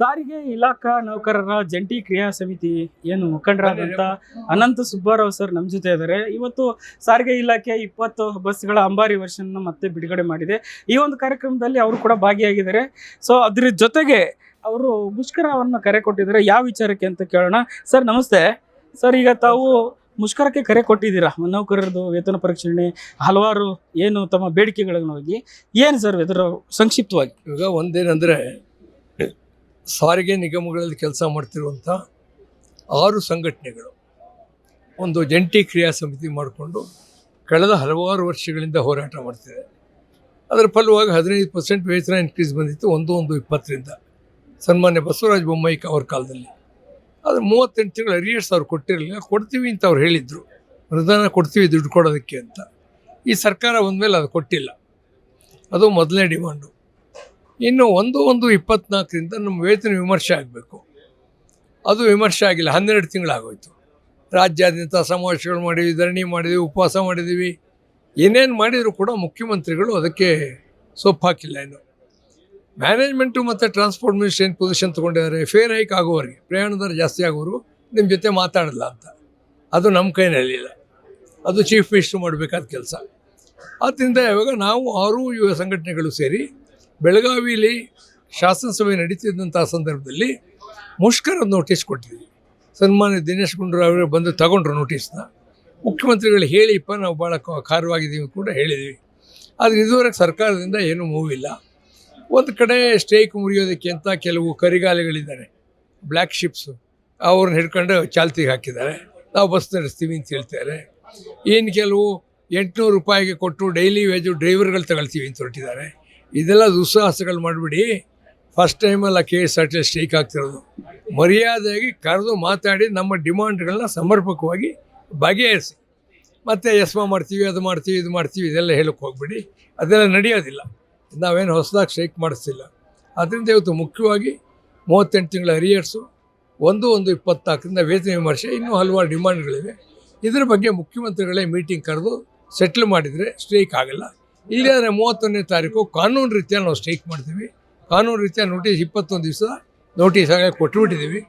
ಸಾರಿಗೆ ಇಲಾಖಾ ನೌಕರರ ಜಂಟಿ ಕ್ರಿಯಾ ಸಮಿತಿ ಏನು ಮುಖಂಡರಾದಂತ ಅನಂತ ಸುಬ್ಬಾರಾವ್ ಸರ್ ನಮ್ಮ ಜೊತೆ ಇದ್ದಾರೆ. ಇವತ್ತು ಸಾರಿಗೆ ಇಲಾಖೆ ಇಪ್ಪತ್ತು ಬಸ್ಗಳ ಅಂಬಾರಿ ವರ್ಷನ್ ಮತ್ತೆ ಬಿಡುಗಡೆ ಮಾಡಿದೆ. ಈ ಒಂದು ಕಾರ್ಯಕ್ರಮದಲ್ಲಿ ಅವರು ಕೂಡ ಭಾಗಿಯಾಗಿದ್ದಾರೆ. ಸೊ ಅದ್ರ ಜೊತೆಗೆ ಅವರು ಮುಷ್ಕರವನ್ನು ಕರೆ ಕೊಟ್ಟಿದ್ದಾರೆ. ಯಾವ ವಿಚಾರಕ್ಕೆ ಅಂತ ಕೇಳೋಣ. ಸರ್, ನಮಸ್ತೆ. ಸರ್, ಈಗ ತಾವು ಮುಷ್ಕರಕ್ಕೆ ಕರೆ ಕೊಟ್ಟಿದ್ದೀರಾ? ನೌಕರರದು ವೇತನ ಪರೀಕ್ಷಣೆ ಹಲವಾರು ಏನು ತಮ್ಮ ಬೇಡಿಕೆಗಳನ್ನು ಹೋಗಿ. ಏನು ಸರ್, ಇದರ ಸಂಕ್ಷಿಪ್ತವಾಗಿ? ಇವಾಗ ಒಂದೇನೆಂದರೆ ಸಾರಿಗೆ ನಿಗಮಗಳಲ್ಲಿ ಕೆಲಸ ಮಾಡ್ತಿರುವಂಥ ಆರು ಸಂಘಟನೆಗಳು. ಒಂದು ಜಂಟಿ ಕ್ರಿಯಾ ಸಮಿತಿ ಮಾಡಿಕೊಂಡು ಕಳೆದ ಹಲವಾರು ವರ್ಷಗಳಿಂದ ಹೋರಾಟ ಮಾಡ್ತಿದೆ. ಅದರ ಫಲವಾಗಿ ಹದಿನೈದು ಪರ್ಸೆಂಟ್ ವೇತನ ಇನ್ಕ್ರೀಸ್ ಬಂದಿತ್ತು ಒಂದು ಒಂದು ಇಪ್ಪತ್ತರಿಂದ. ಸನ್ಮಾನ್ಯ ಬಸವರಾಜ ಬೊಮ್ಮಾಯಿ ಅವ್ರ ಕಾಲದಲ್ಲಿ. ಆದರೆ ಮೂವತ್ತೆಂಟು ತಿಂಗಳು ಅರಿಯರ್ಸ್ ಅವ್ರು ಕೊಟ್ಟಿರಲಿಲ್ಲ. ಕೊಡ್ತೀವಿ ಅಂತ ಅವ್ರು ಹೇಳಿದರು. ಅನುದಾನ ಕೊಡ್ತೀವಿ ದುಡ್ಡು ಕೊಡೋದಕ್ಕೆ ಅಂತ. ಈ ಸರ್ಕಾರ ಬಂದಮೇಲೆ ಅದು ಕೊಟ್ಟಿಲ್ಲ. ಅದು ಮೊದಲನೇ ಡಿಮಾಂಡು ಇನ್ನು ಒಂದು ಒಂದು ಇಪ್ಪತ್ನಾಲ್ಕರಿಂದ ನಮ್ಮ ವೇತನ ವಿಮರ್ಶೆ ಆಗಬೇಕು. ಅದು ವಿಮರ್ಶೆ ಆಗಿಲ್ಲ, ಹನ್ನೆರಡು ತಿಂಗಳಾಗೋಯ್ತು. ರಾಜ್ಯಾದ್ಯಂತ ಸಮಾವೇಶಗಳು ಮಾಡಿದ್ವಿ, ಧರಣಿ ಮಾಡಿದ್ವಿ, ಉಪವಾಸ ಮಾಡಿದ್ದೀವಿ ಏನೇನು ಮಾಡಿದರೂ ಕೂಡ ಮುಖ್ಯಮಂತ್ರಿಗಳು ಅದಕ್ಕೆ ಸೊಪ್ಪು ಹಾಕಿಲ್ಲ ಇನ್ನು. ಮ್ಯಾನೇಜ್ಮೆಂಟು ಮತ್ತು ಟ್ರಾನ್ಸ್ಪೋರ್ಟ್ ಮಿನಿಸ್ಟ್ರಿ ಏನು ಪೊಸಿಷನ್ ತೊಗೊಂಡಿದ್ದಾರೆ? ಫೇರ್ ಹೈಕ್ ಆಗೋವರೆಗೆ ಪ್ರಯಾಣ ದರ ಜಾಸ್ತಿ ಆಗೋರು ನಿಮ್ಮ ಜೊತೆ ಮಾತಾಡಲ್ಲ ಅಂತ. ಅದು ನಮ್ಮ ಕೈನಲ್ಲಿಲ್ಲ ಅದು ಚೀಫ್ ಮಿನಿಸ್ಟ್ರು ಮಾಡಬೇಕಾದ ಕೆಲಸ. ಆದ್ದರಿಂದ ಇವಾಗ ನಾವು ಆರು ಯುವ ಸಂಘಟನೆಗಳು ಸೇರಿ ಬೆಳಗಾವಿಲಿ ಶಾಸನಸಭೆ ನಡೀತಿದ್ದಂಥ ಸಂದರ್ಭದಲ್ಲಿ ಮುಷ್ಕರ ನೋಟಿಸ್ ಕೊಟ್ಟಿದ್ವಿ. ಸನ್ಮಾನ್ಯ ದಿನೇಶ್ ಗುಂಡೂರಾವ್ ಅವರು ಬಂದು ತಗೊಂಡ್ರು ನೋಟಿಸ್ನ. ಮುಖ್ಯಮಂತ್ರಿಗಳು ಹೇಳಿಪ್ಪ ನಾವು ಭಾಳ ಖಾರವಾಗಿದ್ದೀವಿ ಕೂಡ ಹೇಳಿದ್ವಿ. ಆದರೆ ಇದುವರೆಗೆ ಸರ್ಕಾರದಿಂದ ಏನೂ ಇಲ್ಲ. ಒಂದು ಕಡೆ ಸ್ಟ್ರೈಕ್ ಮುರಿಯೋದಕ್ಕೆ ಅಂತ ಕೆಲವು ಕರಿಗಾಲಿಗಳಿದ್ದಾರೆ ಬ್ಲ್ಯಾಕ್ ಶಿಪ್ಸು ಅವ್ರನ್ನ ಹಿಡ್ಕೊಂಡು ಚಾಲ್ತಿಗೆ ಹಾಕಿದ್ದಾರೆ. ನಾವು ಬಸ್ ನಡೆಸ್ತೀವಿ ಅಂತ ಹೇಳ್ತಾರೆ. ಏನು ಕೆಲವು ಎಂಟುನೂರು ರೂಪಾಯಿಗೆ ಕೊಟ್ಟು ಡೈಲಿ ವೇಜು ಡ್ರೈವರ್ಗಳು ತಗೊಳ್ತೀವಿ ಅಂತ ಹೊರಟಿದ್ದಾರೆ. ಇದೆಲ್ಲ ದುಸ್ಸಾಹಸಗಳು ಮಾಡಿಬಿಡಿ. First ಟೈಮಲ್ಲ K S R T strike ಆಗ್ತಿರೋದು. ಮರ್ಯಾದೆಯಾಗಿ ಕರೆದು ಮಾತಾಡಿ ನಮ್ಮ ಡಿಮಾಂಡ್ಗಳನ್ನ ಸಮರ್ಪಕವಾಗಿ ಬಗೆಹರಿಸಿ. ಮತ್ತೆ ಎಸ್ಮ ಮಾಡ್ತೀವಿ, ಅದು ಮಾಡ್ತೀವಿ, ಇದು ಮಾಡ್ತೀವಿ, ಇದೆಲ್ಲ ಹೇಳಕ್ಕೆ ಹೋಗ್ಬಿಡಿ. ಅದೆಲ್ಲ ನಡೆಯೋದಿಲ್ಲ. ನಾವೇನು ಹೊಸದಾಗಿ ಸ್ಟ್ರೈಕ್ ಮಾಡಿಸ್ತಿಲ್ಲ. ಅದರಿಂದ ಇವತ್ತು ಮುಖ್ಯವಾಗಿ ಮೂವತ್ತೆಂಟು ತಿಂಗಳ ಹರಿಯರ್ಸು ಒಂದು ಒಂದು ಇಪ್ಪತ್ನಾಲ್ಕರಿಂದ ವೇತನ ವಿಮರ್ಶೆ, ಇನ್ನೂ ಹಲವಾರು ಡಿಮಾಂಡ್ಗಳಿವೆ. ಇದ್ರ ಬಗ್ಗೆ ಮುಖ್ಯಮಂತ್ರಿಗಳೇ ಮೀಟಿಂಗ್ ಕರೆದು ಸೆಟ್ಲ್ ಮಾಡಿದರೆ ಸ್ಟ್ರೈಕ್ ಆಗಲ್ಲ. ಇಲ್ಲದೇ ಮೂವತ್ತೊಂದನೇ ತಾರೀಕು ಕಾನೂನು ರೀತಿಯ ನಾವು ಸ್ಟ್ರೈಕ್ ಮಾಡ್ತೀವಿ. ಕಾನೂನು ರೀತಿಯ ನೋಟಿಸ್ ಇಪ್ಪತ್ತೊಂದು ದಿವಸ ನೋಟಿಸ್ ಆಗಿ ಕೊಟ್ಟುಬಿಟ್ಟಿದ್ದೀವಿ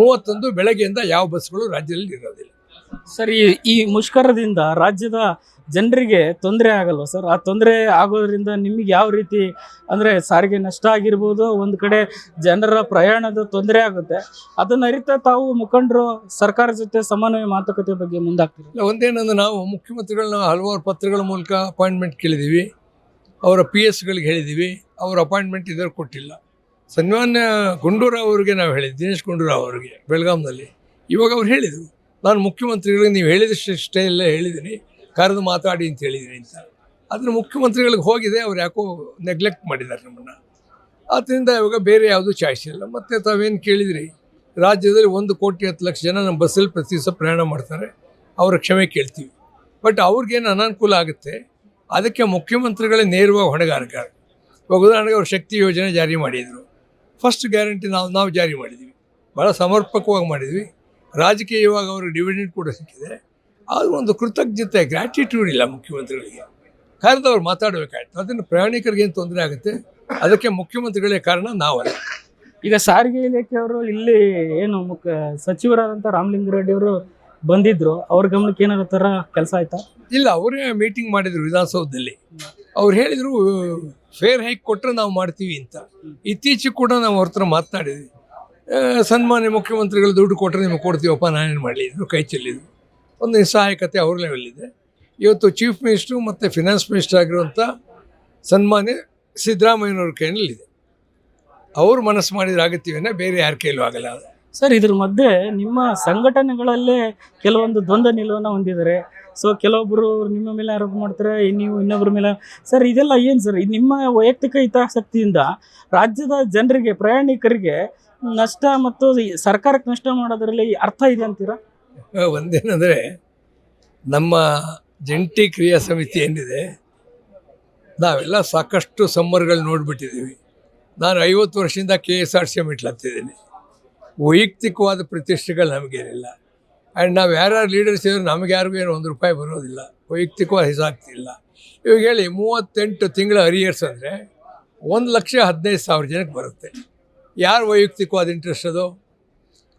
ಮೂವತ್ತೊಂದು ಬೆಳಗ್ಗೆಯಿಂದ ಯಾವ ಬಸ್ಗಳು ರಾಜ್ಯದಲ್ಲಿ ಇರೋದಿಲ್ಲ. ಸರ್, ಈ ಈ ಮುಷ್ಕರದಿಂದ ರಾಜ್ಯದ ಜನರಿಗೆ ತೊಂದರೆ ಆಗಲ್ವ ಸರ್? ಆ ತೊಂದರೆ ಆಗೋದ್ರಿಂದ ನಿಮಗೆ ಯಾವ ರೀತಿ ಅಂದರೆ ಸಾರಿಗೆ ನಷ್ಟ ಆಗಿರ್ಬೋದು, ಒಂದು ಕಡೆ ಜನರ ಪ್ರಯಾಣದ ತೊಂದರೆ ಆಗುತ್ತೆ. ಅದನ್ನು ಅರಿತ ತಾವು ಮುಖಂಡರು ಸರ್ಕಾರ ಜೊತೆ ಸಮನ್ವಯ ಮಾತುಕತೆ ಬಗ್ಗೆ ಮುಂದಾಗ್ತೀವಿ ಒಂದೇನಂದ್ರೆ ನಾವು ಮುಖ್ಯಮಂತ್ರಿಗಳನ್ನ ಹಲವಾರು ಪತ್ರಗಳ ಮೂಲಕ ಅಪಾಯಿಂಟ್ಮೆಂಟ್ ಕೇಳಿದ್ದೀವಿ ಅವರ ಪಿ ಎಸ್ಗಳಿಗೆ ಹೇಳಿದ್ದೀವಿ ಅವ್ರ ಅಪಾಯಿಂಟ್ಮೆಂಟ್ ಇದ್ರ ಕೊಟ್ಟಿಲ್ಲ. ಸನ್ಮಾನ್ಯ ಗುಂಡೂರಾವ್ ಅವರಿಗೆ ನಾವು ಹೇಳಿದ್ವಿ, ದಿನೇಶ್ ಗುಂಡೂರಾವ್ ಅವರಿಗೆ ಬೆಳಗಾಂನಲ್ಲಿ ಇವಾಗ ಅವ್ರು ಹೇಳಿದರು. ನಾನು ಮುಖ್ಯಮಂತ್ರಿಗಳಿಗೆ ನೀವು ಹೇಳಿದಷ್ಟು ಎಲ್ಲ ಹೇಳಿದ್ದೀನಿ, ಕರೆದು ಮಾತಾಡಿ ಅಂತ ಹೇಳಿದ್ದೀನಿ ಅಂತ. ಆದರೆ ಮುಖ್ಯಮಂತ್ರಿಗಳಿಗೆ ಹೋಗಿದೆ, ಅವ್ರು ಯಾಕೋ ನೆಗ್ಲೆಕ್ಟ್ ಮಾಡಿದ್ದಾರೆ ನಮ್ಮನ್ನು. ಆದ್ದರಿಂದ ಇವಾಗ ಬೇರೆ ಯಾವುದೂ ಚಾಯ್ಸ್ ಇಲ್ಲ. ಮತ್ತು ತಾವೇನು ಕೇಳಿದ್ರಿ? ರಾಜ್ಯದಲ್ಲಿ ಒಂದು ಕೋಟಿ ಹತ್ತು ಲಕ್ಷ ಜನ ನಮ್ಮ ಬಸ್ಸಲ್ಲಿ ಪ್ರತಿ ದಿವಸ ಪ್ರಯಾಣ ಮಾಡ್ತಾರೆ, ಅವರ ಕ್ಷಮೆ ಕೇಳ್ತೀವಿ. ಬಟ್ ಅವ್ರಿಗೇನು ಅನಾನುಕೂಲ ಆಗುತ್ತೆ, ಅದಕ್ಕೆ ಮುಖ್ಯಮಂತ್ರಿಗಳೇ ನೇರವಾಗಿ ಹೊಣೆಗಾರಿಕೆ ಇವಾಗ ಉದಾಹರಣೆಗೆ ಅವ್ರು ಶಕ್ತಿ ಯೋಜನೆ ಜಾರಿ ಮಾಡಿದರು. ಫಸ್ಟ್ ಗ್ಯಾರಂಟಿ ನಾವು ನಾವು ಜಾರಿ ಮಾಡಿದ್ವಿ. ಭಾಳ ಸಮರ್ಪಕವಾಗಿ ಮಾಡಿದ್ವಿ. ರಾಜಕೀಯವಾಗಿ ಅವರು ಡಿವಿಡೆಂಡ್ ಕೂಡ ಸಿಕ್ಕಿದೆ ಆದರೂ ಒಂದು ಕೃತಜ್ಞತೆ ಗ್ರ್ಯಾಟಿಟ್ಯೂಡ್ ಇಲ್ಲ ಮುಖ್ಯಮಂತ್ರಿಗಳಿಗೆ. ಕರೆದವ್ರು ಮಾತಾಡಬೇಕಾಯ್ತು. ಅದನ್ನು ಪ್ರಯಾಣಿಕರಿಗೆ ಏನು ತೊಂದರೆ ಆಗುತ್ತೆ? ಅದಕ್ಕೆ ಮುಖ್ಯಮಂತ್ರಿಗಳೇ ಕಾರಣ ನಾವಲ್ಲ. ಈಗ ಸಾರಿಗೆ ಇಲಾಖೆಯವರು ಇಲ್ಲಿ ಏನು ಮುಖ್ಯ ಸಚಿವರಾದಂಥ ರಾಮಲಿಂಗಾರೆಡ್ಡಿ ಅವರು ಬಂದಿದ್ರು. ಅವ್ರ ಗಮನಕ್ಕೆ ಏನಾರ ಥರ ಕೆಲಸ ಆಯ್ತಾ? ಇಲ್ಲ ಅವರೇ ಮೀಟಿಂಗ್ ಮಾಡಿದರು ವಿಧಾನಸೌಧದಲ್ಲಿ. ಅವ್ರು ಹೇಳಿದರು ಫೇರ್ ಹೈಕ್ ಕೊಟ್ಟರೆ ನಾವು ಮಾಡ್ತೀವಿ ಅಂತ. ಇತ್ತೀಚೆಗೆ ಕೂಡ ನಾವು ಅವ್ರ ಹತ್ರ ಮಾತನಾಡಿದ್ವಿ ಸನ್ಮಾನ್ಯ ಮುಖ್ಯಮಂತ್ರಿಗಳು ದುಡ್ಡು ಕೊಟ್ಟರೆ ನಿಮಗೆ ಕೊಡ್ತೀವಪ್ಪ, ನಾನೇನು ಮಾಡಲಿ? ಇದ್ರು ಕೈ ಚೆಲ್ಲಿದ್ರು ಒಂದು ನಿಸ್ಸಹಾಯಕತೆ ಅವ್ರ ಲೆವೆಲ್ಲಿದೆ ಇವತ್ತು ಚೀಫ್ ಮಿನಿಸ್ಟ್ರು ಮತ್ತು ಫಿನಾನ್ಸ್ ಮಿನಿಸ್ಟರ್ ಆಗಿರುವಂಥ ಸನ್ಮಾನ್ಯ ಸಿದ್ದರಾಮಯ್ಯನವ್ರ ಕೈನಲ್ಲಿದೆ ಅವರು ಮನಸ್ಸು ಮಾಡಿದ್ರೆ ಆಗತ್ತೀವೇನ? ಬೇರೆ ಯಾರ ಕೈಲೂ ಆಗಲ್ಲ ಸರ್, ಇದ್ರ ಮಧ್ಯೆ ನಿಮ್ಮ ಸಂಘಟನೆಗಳಲ್ಲೇ ಕೆಲವೊಂದು ದ್ವಂದ್ವ ನಿಲುವನ್ನು ಹೊಂದಿದ್ದಾರೆ. ಸೊ ಕೆಲವೊಬ್ಬರು ನಿಮ್ಮ ಮೇಲೆ ಆರೋಪ ಮಾಡ್ತಾರೆ, ನೀವು ಇನ್ನೊಬ್ಬರ ಮೇಲೆ. ಸರ್ ಇದೆಲ್ಲ ಏನು ಸರ್ ನಿಮ್ಮ ವೈಯಕ್ತಿಕ ಹಿತಾಸಕ್ತಿಯಿಂದ ರಾಜ್ಯದ ಜನರಿಗೆ, ಪ್ರಯಾಣಿಕರಿಗೆ ನಷ್ಟ ಮತ್ತು ಸರ್ಕಾರಕ್ಕೆ ನಷ್ಟ ಮಾಡೋದ್ರಲ್ಲಿ ಅರ್ಥ ಇದೆ ಅಂತೀರಾ? ಒಂದೇನೆಂದರೆ ನಮ್ಮ ಜಂಟಿ ಕ್ರಿಯಾ ಸಮಿತಿ ಏನಿದೆ, ನಾವೆಲ್ಲ ಸಾಕಷ್ಟು ಸಮ್ಮರ್ಗಳು ನೋಡಿಬಿಟ್ಟಿದ್ದೀವಿ. ನಾನು ಐವತ್ತು ವರ್ಷದಿಂದ ಕೆ ಎಸ್ ಆರ್ ಸಿ ಮೆಟ್ಲತ್ತಿದ್ದೀನಿ ವೈಯಕ್ತಿಕವಾದ ಪ್ರತಿಷ್ಠೆಗಳು ನಮಗೇನಿಲ್ಲ. ಆ್ಯಂಡ್ ನಾವು ಯಾರ್ಯಾರು ಲೀಡರ್ಸ್ ಇದ್ರು ನಮಗೆ ಯಾರಿಗೂ ಏನು ಒಂದು ರೂಪಾಯಿ ಬರೋದಿಲ್ಲ. ವೈಯಕ್ತಿಕವಾಗಿ ಹಿಸಾಗ್ತಿಲ್ಲ ಇವಾಗ ಹೇಳಿ ಮೂವತ್ತೆಂಟು ತಿಂಗಳ ಅರಿಯರ್ಸ್ ಅಂದರೆ ಒಂದು ಲಕ್ಷ ಹದಿನೈದು ಸಾವಿರ ಜನಕ್ಕೆ ಬರುತ್ತೆ. ಯಾರು ವೈಯಕ್ತಿಕವಾದ ಇಂಟ್ರೆಸ್ಟ್ ಅದು?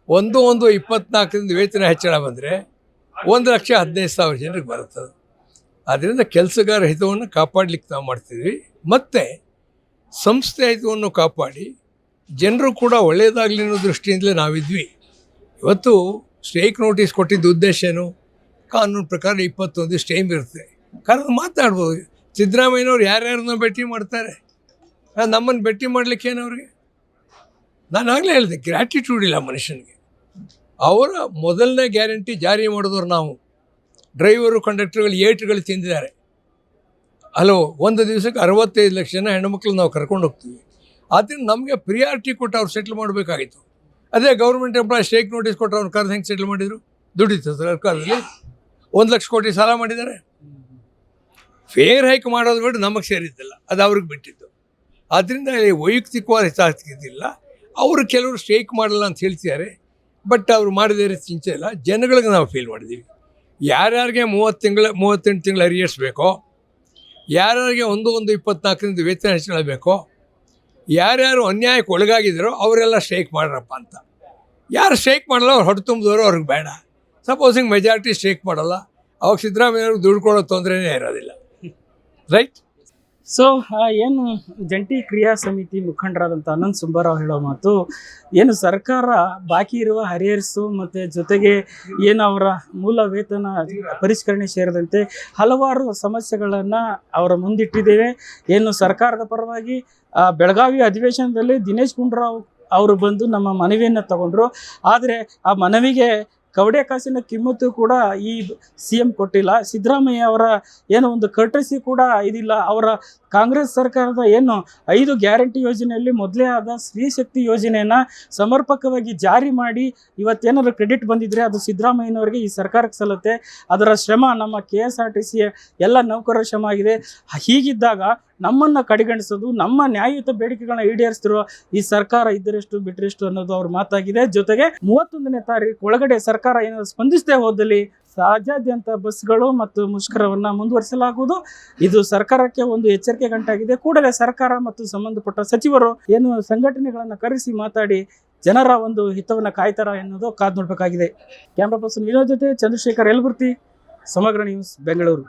ಒಂದು ಒಂದು ಇಪ್ಪತ್ನಾಲ್ಕರಿಂದ ವೇತನ ಹೆಚ್ಚಳ ಬಂದರೆ ಒಂದು ಲಕ್ಷ ಹದಿನೈದು ಸಾವಿರ ಜನರಿಗೆ ಬರುತ್ತದೆ ಆದ್ದರಿಂದ ಕೆಲಸಗಾರ ಹಿತವನ್ನು ಕಾಪಾಡಲಿಕ್ಕೆ ನಾವು ಮಾಡ್ತಿದ್ವಿ. ಮತ್ತು ಸಂಸ್ಥೆ ಹಿತವನ್ನು ಕಾಪಾಡಿ ಜನರು ಕೂಡ ಒಳ್ಳೆಯದಾಗಲಿ ಅನ್ನೋ ದೃಷ್ಟಿಯಿಂದಲೇ ನಾವಿದ್ವಿ. ಇವತ್ತು ಸ್ಟ್ರೈಕ್ ನೋಟಿಸ್ ಕೊಟ್ಟಿದ್ದ ಉದ್ದೇಶ ಏನು? ಕಾನೂನು ಪ್ರಕಾರ ಇಪ್ಪತ್ತೊಂದು ಸ್ಟೇಮ್ ಇರುತ್ತೆ. ಕಾರಣ ಮಾತಾಡ್ಬೋದು. ಸಿದ್ದರಾಮಯ್ಯನವ್ರು ಯಾರ್ಯಾರನ್ನ ಭೇಟಿ ಮಾಡ್ತಾರೆ? ನಮ್ಮನ್ನು ಭೇಟಿ ಮಾಡ್ಲಿಕ್ಕೆ ನಾನು ಆಗಲೇ ಹೇಳಿದೆ ಗ್ರ್ಯಾಟಿಟ್ಯೂಡ್ ಇಲ್ಲ ಮನುಷ್ಯನಿಗೆ. ಅವರ ಮೊದಲನೇ ಗ್ಯಾರಂಟಿ ಜಾರಿ ಮಾಡಿದವರು ನಾವು. ಡ್ರೈವರು ಕಂಡಕ್ಟರ್ಗಳು ಏಟ್ಗಳು ತಿಂದಿದ್ದಾರೆ. ಹಲೋ ಒಂದು ದಿವಸಕ್ಕೆ ಅರವತ್ತೈದು ಲಕ್ಷ ಜನ ಹೆಣ್ಮಕ್ಳು ನಾವು ಕರ್ಕೊಂಡು ಹೋಗ್ತೀವಿ. ಆದ್ದರಿಂದ ನಮಗೆ ಪ್ರಿಯಾರಿಟಿ ಕೊಟ್ಟು ಅವ್ರು ಸೆಟ್ಲ್ ಮಾಡಬೇಕಾಗಿತ್ತು. ಅದೇ ಗೌರ್ಮೆಂಟ್ ಎಂಪ್ಲಾಯ್ ಸ್ಟೇಕ್ ನೋಟಿಸ್ ಕೊಟ್ಟು ಅವ್ರು ಕರೆದು ಹೆಂಗೆ ಸೆಟ್ಲ್ ಮಾಡಿದರು? ದುಡಿತು ಸರ್ಕಾರದಲ್ಲಿ ಒಂದು ಲಕ್ಷ ಕೋಟಿ ಸಾಲ ಮಾಡಿದ್ದಾರೆ. ಫೇರ್ ಹೈಕ್ ಮಾಡೋದು ಬಿಟ್ಟು ನಮಗೆ ಸೇರಿದ್ದಿಲ್ಲ. ಅದು ಅವ್ರಿಗೆ ಬಿಟ್ಟಿದ್ದು ಆದ್ದರಿಂದ ವೈಯಕ್ತಿಕವಾದ ಹಿತಾಸಕ್ತಿಯಿಲ್ಲ ಅವರು ಕೆಲವರು ಸ್ಟ್ರೈಕ್ ಮಾಡಲ್ಲ ಅಂತ ಹೇಳ್ತಿದ್ದಾರೆ ಬಟ್ ಅವರು ಮಾಡಿದರೆ ಚಿಂತೆ ಇಲ್ಲ. ಜನಗಳಿಗೆ ನಾವು ಫೀಲ್ ಮಾಡಿದ್ದೀವಿ. ಯಾರ್ಯಾರಿಗೆ ಮೂವತ್ತು ತಿಂಗಳ, ಮೂವತ್ತೆಂಟು ತಿಂಗಳ ಅರಿಯರ್ಸ್ ಬೇಕೋ, ಯಾರ್ಯಾರಿಗೆ ಒಂದು ಒಂದು ಇಪ್ಪತ್ನಾಲ್ಕರಿಂದ ವೇತನ ಹೆಚ್ಚಳ ಯಾರ್ಯಾರು ಅನ್ಯಾಯಕ್ಕೆ ಒಳಗಾಗಿದ್ದಾರೋ ಅವರೆಲ್ಲ ಸ್ಟ್ರೈಕ್ ಮಾಡ್ರಪ್ಪ ಅಂತ. ಯಾರು ಸ್ಟ್ರೈಕ್ ಮಾಡಲ್ಲ ಅವ್ರು ಹೊಟ್ಟೆ ತುಂಬಿದವರು ಅವ್ರಿಗೆ ಬೇಡ. ಸಪೋಸಿಂಗ್ ಮೆಜಾರಿಟಿ ಸ್ಟ್ರೈಕ್ ಮಾಡಲ್ಲ, ಅವಾಗ ಸಿದ್ದರಾಮಯ್ಯವ್ರಿಗೆ ದುಡ್ಡು ಕೊಡೋ ತೊಂದರೆನೇ ಇರೋದಿಲ್ಲ. ರೈಟ್ ಸೊ ಏನು ಜಂಟಿ ಕ್ರಿಯಾ ಸಮಿತಿ ಮುಖಂಡರಾದಂಥ ಅನಂತ್ ಸುಬ್ಬಾರಾವ್ ಹೇಳೋ ಮಾತು, ಏನು ಸರ್ಕಾರ ಬಾಕಿ ಇರುವ ಹರಿಹರಿಸು ಮತ್ತು ಜೊತೆಗೆ ಏನು ಅವರ ಮೂಲ ವೇತನ ಪರಿಷ್ಕರಣೆ ಸೇರಿದಂತೆ ಹಲವಾರು ಸಮಸ್ಯೆಗಳನ್ನು ಅವರ ಮುಂದಿಟ್ಟಿದ್ದೇವೆ. ಏನು ಸರ್ಕಾರದ ಪರವಾಗಿ ಬೆಳಗಾವಿ ಅಧಿವೇಶನದಲ್ಲಿ ದಿನೇಶ್ ಗುಂಡೂರಾವ್ ಅವರು ಬಂದು ನಮ್ಮ ಮನವಿಯನ್ನು ತಗೊಂಡ್ರು. ಆದರೆ ಆ ಮನವಿಗೆ ಕವಡೆ ಕಾಸಿನ ಕಿಮ್ಮತ್ತು ಕೂಡ ಈ ಸಿ ಎಂ ಕೊಟ್ಟಿಲ್ಲ. ಸಿದ್ದರಾಮಯ್ಯ ಅವರ ಏನೋ ಒಂದು ಕರ್ಟಸಿ ಕೂಡ ಇದಿಲ್ಲ. ಅವರ ಕಾಂಗ್ರೆಸ್ ಸರ್ಕಾರದ ಏನು ಐದು ಗ್ಯಾರಂಟಿ ಯೋಜನೆಯಲ್ಲಿ ಮೊದಲೇ ಆದ ಸ್ತ್ರೀ ಶಕ್ತಿ ಯೋಜನೆಯನ್ನು ಸಮರ್ಪಕವಾಗಿ ಜಾರಿ ಮಾಡಿ ಇವತ್ತೇನಾದ್ರು ಕ್ರೆಡಿಟ್ ಬಂದಿದ್ರೆ ಅದು ಸಿದ್ದರಾಮಯ್ಯನವರಿಗೆ ಈ ಸರ್ಕಾರಕ್ಕೆ ಸಲ್ಲುತ್ತೆ. ಅದರ ಶ್ರಮ ನಮ್ಮ ಕೆ ಎಸ್ ಆರ್ ಟಿ ಎಲ್ಲ ನೌಕರರ ಶ್ರಮ ಆಗಿದೆ. ಹೀಗಿದ್ದಾಗ ನಮ್ಮನ್ನು ಕಡೆಗಣಿಸೋದು, ನಮ್ಮ ನ್ಯಾಯಯುತ ಬೇಡಿಕೆಗಳನ್ನ ಈಡೇರಿಸ್ತಿರುವ ಈ ಸರ್ಕಾರ ಇದ್ದರೆಷ್ಟು ಬಿಟ್ಟರೆಷ್ಟು ಅನ್ನೋದು ಅವ್ರ ಮಾತಾಗಿದೆ. ಜೊತೆಗೆ ಮೂವತ್ತೊಂದನೇ ತಾರೀಕು ಒಳಗಡೆ ಸರ್ಕಾರ ಏನಾದರೂ ಸ್ಪಂದಿಸದೆ ಹೋದಲ್ಲಿ ರಾಜ್ಯಾದ್ಯಂತ ಬಸ್ಗಳು ಮತ್ತು ಮುಷ್ಕರವನ್ನು ಮುಂದುವರಿಸಲಾಗುವುದು. ಇದು ಸರ್ಕಾರಕ್ಕೆ ಒಂದು ಎಚ್ಚರಿಕೆ ಗಂಟಾಗಿದೆ. ಕೂಡಲೇ ಸರ್ಕಾರ ಮತ್ತು ಸಂಬಂಧಪಟ್ಟ ಸಚಿವರು ಏನು ಸಂಘಟನೆಗಳನ್ನು ಕರೆಸಿ ಮಾತಾಡಿ ಜನರ ಒಂದು ಹಿತವನ್ನು ಕಾಯ್ತಾರ ಎನ್ನುವುದು ಕಾದು ನೋಡಬೇಕಾಗಿದೆ. ಕ್ಯಾಮ್ರಾ ಪರ್ಸನ್ ವಿನೋದ್ ಜೊತೆ ಚಂದ್ರಶೇಖರ್ ಎಲ್ಬುರ್ತಿ ಸಮಗ್ರ ನ್ಯೂಸ್ ಬೆಂಗಳೂರು.